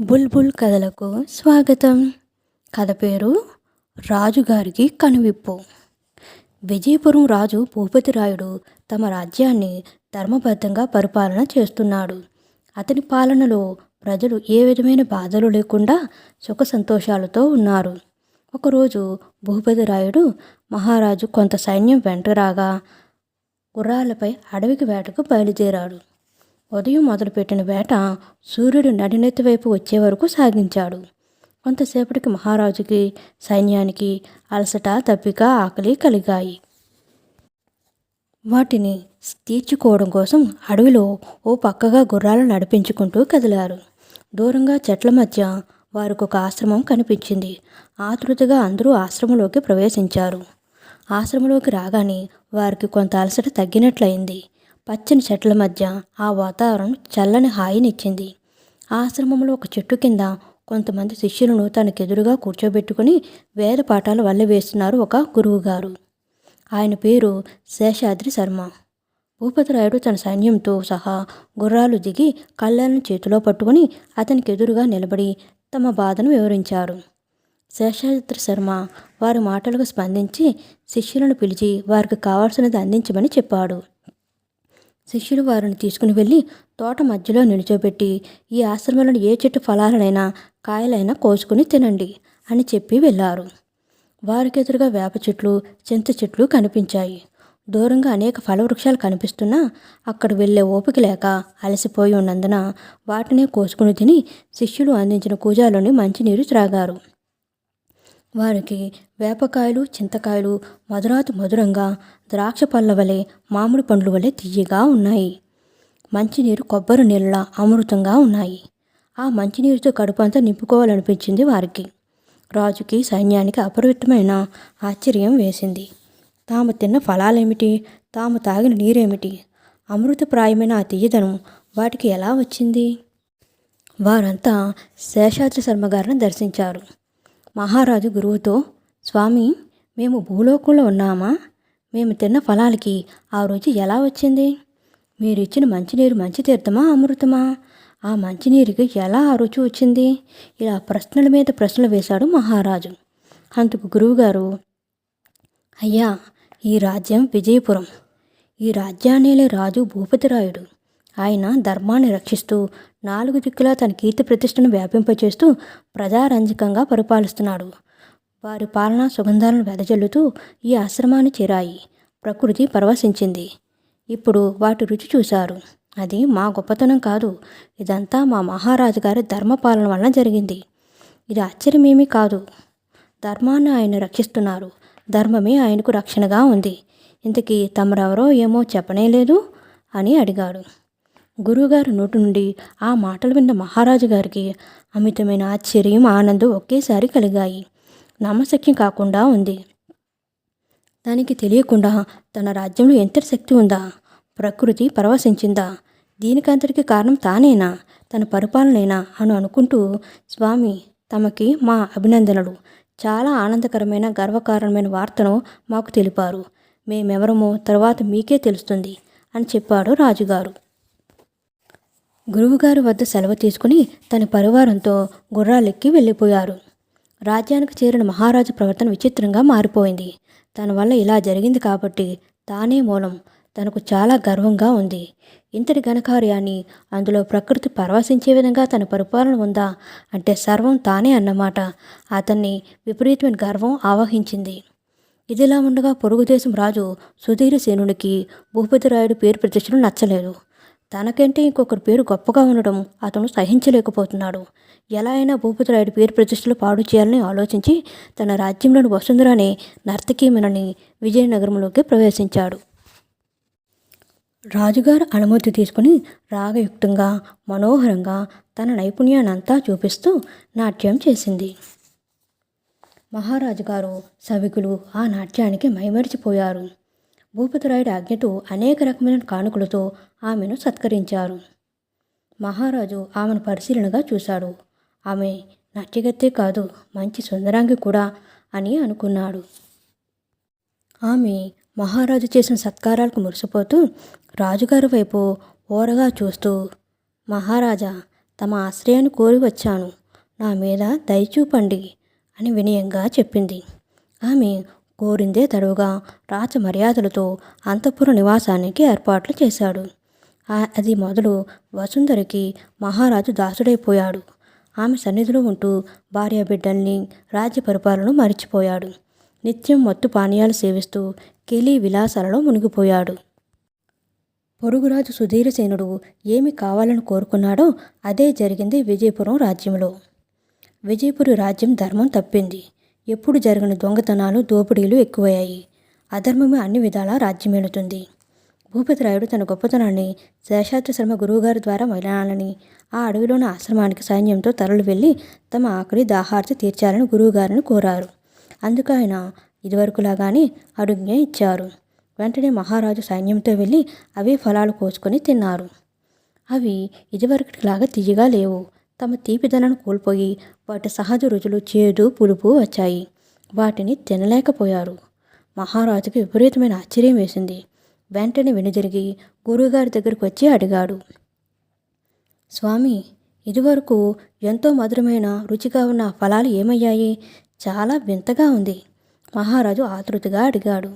బుల్బుల్ కథలకు స్వాగతం. కథ పేరు రాజుగారికి కనువిప్పు. విజయపురం రాజు భూపతిరాయుడు తమ రాజ్యాన్ని ధర్మబద్ధంగా పరిపాలన చేస్తున్నాడు. అతని పాలనలో ప్రజలు ఏ విధమైన బాధలు లేకుండా సుఖ సంతోషాలతో ఉన్నారు. ఒకరోజు భూపతిరాయుడు మహారాజు కొంత సైన్యం వెంట రాగా గుర్రాలపై అడవికి వేటకు బయలుదేరాడు. ఉదయం మొదలుపెట్టిన వేట సూర్యుడు నడినెత్తి వైపు వచ్చే వరకు సాగించాడు. కొంతసేపటికి మహారాజుకి సైన్యానికి అలసట తప్పిక ఆకలి కలిగాయి. వాటిని తీర్చుకోవడం కోసం అడవిలో ఓ పక్కగా గుర్రాలు నడిపించుకుంటూ కదిలారు. దూరంగా చెట్ల మధ్య వారికి ఒక ఆశ్రమం కనిపించింది. ఆతృతగా అందరూ ఆశ్రమంలోకి ప్రవేశించారు. ఆశ్రమంలోకి రాగానే వారికి కొంత అలసట తగ్గినట్లయింది. పచ్చని చెట్ల మధ్య ఆ వాతావరణం చల్లని హాయినిచ్చింది ఆశ్రమంలో ఒక చెట్టు కింద కొంతమంది శిష్యులను తనకెదురుగా కూర్చోబెట్టుకుని వేద పాఠాలు వల్లవేస్తున్నారు ఒక గురువుగారు. ఆయన పేరు శేషాద్రి శర్మ. భూపతిరాయుడు తన సైన్యంతో సహా గుర్రాలు దిగి కళ్ళను చేతిలో పట్టుకుని అతనికి ఎదురుగా నిలబడి తమ బాధను వివరించారు. శేషాద్రి శర్మ వారి మాటలకు స్పందించి శిష్యులను పిలిచి వారికి కావాల్సినది అందించమని చెప్పాడు. శిష్యులు వారిని తీసుకుని వెళ్ళి తోట మధ్యలో నిలిచోబెట్టి ఈ ఆశ్రమంలోని ఏ చెట్టు ఫలాలనైనా కాయలైనా కోసుకుని తినండి అని చెప్పి వెళ్ళారు. వారికి ఎదురుగా వేప చెట్లు చింత చెట్లు కనిపించాయి. దూరంగా అనేక ఫలవృక్షాలు కనిపిస్తున్నా అక్కడ వెళ్ళే ఓపిక లేక అలసిపోయి ఉన్నందున వాటినే కోసుకుని తిని శిష్యులు అందించిన కూజాలోని మంచినీరు త్రాగారు. వారికి వేపకాయలు చింతకాయలు మధురాతి మధురంగా ద్రాక్ష పళ్ళ వలె మామిడి పండ్ల వలె తియ్యగా ఉన్నాయి. మంచినీరు కొబ్బరి నీళ్ళ అమృతంగా ఉన్నాయి. ఆ మంచినీరుతో కడుపంతా నింపుకోవాలనిపించింది వారికి. రాజుకి సైన్యానికి అపరిమితమైన ఆశ్చర్యం వేసింది. తాము తిన్న ఫలాలేమిటి? తాము తాగిన నీరేమిటి? అమృతప్రాయమైన ఆ తీయదనం వాటికి ఎలా వచ్చింది? వారంతా శేషాద్రి శర్మ గారిని దర్శించారు. మహారాజు గురువుతో స్వామి మేము భూలోకంలో ఉన్నామా? మేము తిన్న ఫలాలకి ఆ రుచి ఎలా వచ్చింది? మీరు ఇచ్చిన మంచినీరు మంచి తీర్థమా అమృతమా? ఆ మంచినీరుకి ఎలా ఆ రుచి వచ్చింది? ఇలా ప్రశ్నల మీద ప్రశ్నలు వేశాడు మహారాజు. అందుకు గురువుగారు అయ్యా ఈ రాజ్యం విజయపురం. ఈ రాజ్యాన్నిలే రాజు భూపతిరాయుడు. ఆయన ధర్మాన్ని రక్షిస్తూ నాలుగు దిక్కులా తన కీర్తి ప్రతిష్టను వ్యాపింపచేస్తూ ప్రజారంజకంగా పరిపాలిస్తున్నాడు. వారి పాలన సుగంధాలను వెదజల్లుతూ ఈ ఆశ్రమాన్ని చేరాయి. ప్రకృతి పరవశించింది. ఇప్పుడు వాటి రుచి చూశారు. అది మా గొప్పతనం కాదు. ఇదంతా మా మహారాజు గారి ధర్మపాలన వలన జరిగింది. ఇది ఆశ్చర్యమేమీ కాదు. ధర్మాన్ని ఆయన రక్షిస్తున్నారు. ధర్మమే ఆయనకు రక్షణగా ఉంది. ఇంతకీ తమరెవరో ఏమో చెప్పనే లేదు అని అడిగాడు. గురువుగారి నోటి నుండి ఆ మాటలు విన్న మహారాజు గారికి అమితమైన ఆశ్చర్యం ఆనందం ఒకేసారి కలిగాయి. నమ్మశక్యం కాకుండా ఉంది. దానికి తెలియకుండా తన రాజ్యంలో ఎంతటి శక్తి ఉందా? ప్రకృతి పరవశించిందా? దీనికంతటికి కారణం తానేనా? తన పరిపాలనేనా? అని అనుకుంటూ స్వామి తమకి మా అభినందనలు. చాలా ఆనందకరమైన గర్వకారణమైన వార్తను మాకు తెలిపారు. మేమెవరమో తర్వాత మీకే తెలుస్తుంది అని చెప్పాడు రాజుగారు. గురువుగారి వద్ద సెలవు తీసుకుని తన పరివారంతో గుర్రాలెక్కి వెళ్ళిపోయారు. రాజ్యానికి చేరిన మహారాజు ప్రవర్తన విచిత్రంగా మారిపోయింది. తన వల్ల ఇలా జరిగింది కాబట్టి తానే మూలం తనకు చాలా గర్వంగా ఉంది. ఇంతటి ఘనకార్యాన్ని అందులో ప్రకృతి పరవశించే విధంగా తన పరిపాలన ఉందా అంటే సర్వం తానే అన్నమాట. అతన్ని విపరీతమైన గర్వం ఆవహించింది. ఇదిలా ఉండగా పొరుగుదేశం రాజు సుధీర సేనునికి భూపతిరాయుడు పేరు ప్రతిష్టలు నచ్చలేదు. తనకంటే ఇంకొకరి పేరు గొప్పగా ఉండడం అతను సహించలేకపోతున్నాడు. ఎలా అయినా భూపతిరాయుడు పేరు ప్రతిష్టలు పాడు చేయాలని ఆలోచించి తన రాజ్యంలోని వసుంధరాని నర్తకీమనని విజయనగరంలోకి ప్రవేశించాడు. రాజుగారు అనుమతి తీసుకుని రాగయుక్తంగా మనోహరంగా తన నైపుణ్యానంతా చూపిస్తూ నాట్యం చేసింది. మహారాజు గారు సవికులు ఆ నాట్యానికి మైమరిచిపోయారు. భూపతిరాయుడి ఆజ్ఞతో అనేక రకమైన కానుకలతో ఆమెను సత్కరించారు. మహారాజు ఆమెను పరిశీలనగా చూశాడు. ఆమె నచ్చగత్తే కాదు మంచి సుందరాంగి కూడా అని అనుకున్నాడు. ఆమె మహారాజు చేసిన సత్కారాలకు మురిసిపోతూ రాజుగారి వైపు ఓరగా చూస్తూ మహారాజా తమ ఆశ్రయాన్ని కోరి వచ్చాను. నా మీద దయచూపండి అని వినయంగా చెప్పింది. ఆమె కోరిందే తడువుగా రాచ మర్యాదలతో అంతఃపుర నివాసానికి ఏర్పాట్లు చేశాడు. అది మొదలు వసుంధరికి మహారాజు దాసుడైపోయాడు. ఆమె సన్నిధిలో ఉంటూ భార్య బిడ్డల్ని రాజ్య పరిపాలన మరిచిపోయాడు. నిత్యం మత్తు పానీయాలు సేవిస్తూ కెలి విలాసాలలో మునిగిపోయాడు. పొరుగురాజు సుధీరసేనుడు ఏమి కావాలని కోరుకున్నాడో అదే జరిగింది విజయపురం రాజ్యంలో. విజయపురి రాజ్యం ధర్మం తప్పింది. ఎప్పుడు జరిగిన దొంగతనాలు దోపిడీలు ఎక్కువయ్యాయి. అధర్మమే అన్ని విధాలా రాజ్యమేలుతుంది. భూపతిరాయుడు తన గొప్పతనాన్ని శేషాద్రి శర్మ గురువుగారి ద్వారా మైలానాలని ఆ అడవిలోని ఆశ్రమానికి సైన్యంతో తరలి వెళ్ళి తమ ఆకలి దాహార్తి తీర్చాలని గురువుగారిని కోరారు. అందుకు ఆయన ఇదివరకులాగానే అడుజ్ఞ ఇచ్చారు. వెంటనే మహారాజు సైన్యంతో వెళ్ళి అవే ఫలాలు కోసుకొని తిన్నారు. అవి ఇదివరకటిలాగా తీయగా లేవు. తమ తీపిదనాన్ని కోల్పోయి వాటి సహజ రుచులు చేదు పులుపు వచ్చాయి. వాటిని తినలేకపోయారు. మహారాజుకి విపరీతమైన ఆశ్చర్యం వేసింది. వెంటనే వెనుదిరిగి గురువుగారి దగ్గరికి వచ్చి అడిగాడు. స్వామి ఇదివరకు ఎంతో మధురమైన రుచిగా ఉన్న ఫలాలు ఏమయ్యాయి? చాలా వింతగా ఉంది. మహారాజు ఆతృతగా అడిగాడు.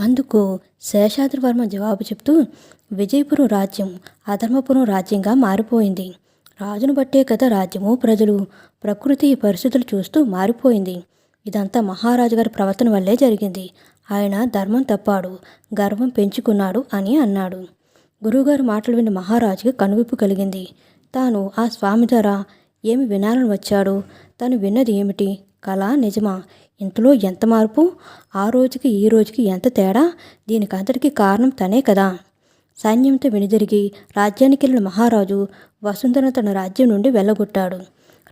అందుకు శేషాద్రివర్మ జవాబు చెప్తూ విజయపురం రాజ్యం అధర్మపురం రాజ్యంగా మారిపోయింది. రాజును బట్టే కదా రాజ్యము ప్రజలు ప్రకృతి ఈ పరిస్థితులు చూస్తూ మారిపోయింది. ఇదంతా మహారాజు గారి ప్రవర్తన వల్లే జరిగింది. ఆయన ధర్మం తప్పాడు గర్వం పెంచుకున్నాడు అని అన్నాడు. గురువుగారు మాటలు విని మహారాజుకి కనువిప్పు కలిగింది. తాను ఆ స్వామి ద్వారా ఏమి వినాలని వచ్చాడు? తను విన్నది ఏమిటి? కళ నిజమా? ఇంతలో ఎంత మార్పు? ఆ రోజుకి ఈ రోజుకి ఎంత తేడా? దీనికంతటికి కారణం తనే కదా. సైన్యంతో వెనుదిరిగి రాజ్యానికి వెళ్ళిన మహారాజు వసుంధరను తన రాజ్యం నుండి వెళ్ళగొట్టాడు.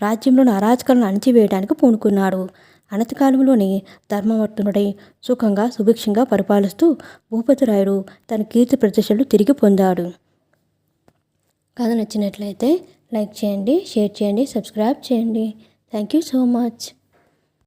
రాజ్యంలోని అరాచకాలను అణిచివేయడానికి పూనుకున్నాడు. అనతికాలంలోనే ధర్మవర్తనుడై సుఖంగా సుభిక్షంగా పరిపాలిస్తూ భూపతిరాయుడు తన కీర్తి ప్రతిష్టలు తిరిగి పొందాడు. కథ నచ్చినట్లయితే లైక్ చేయండి షేర్ చేయండి సబ్స్క్రైబ్ చేయండి. Thank you so much.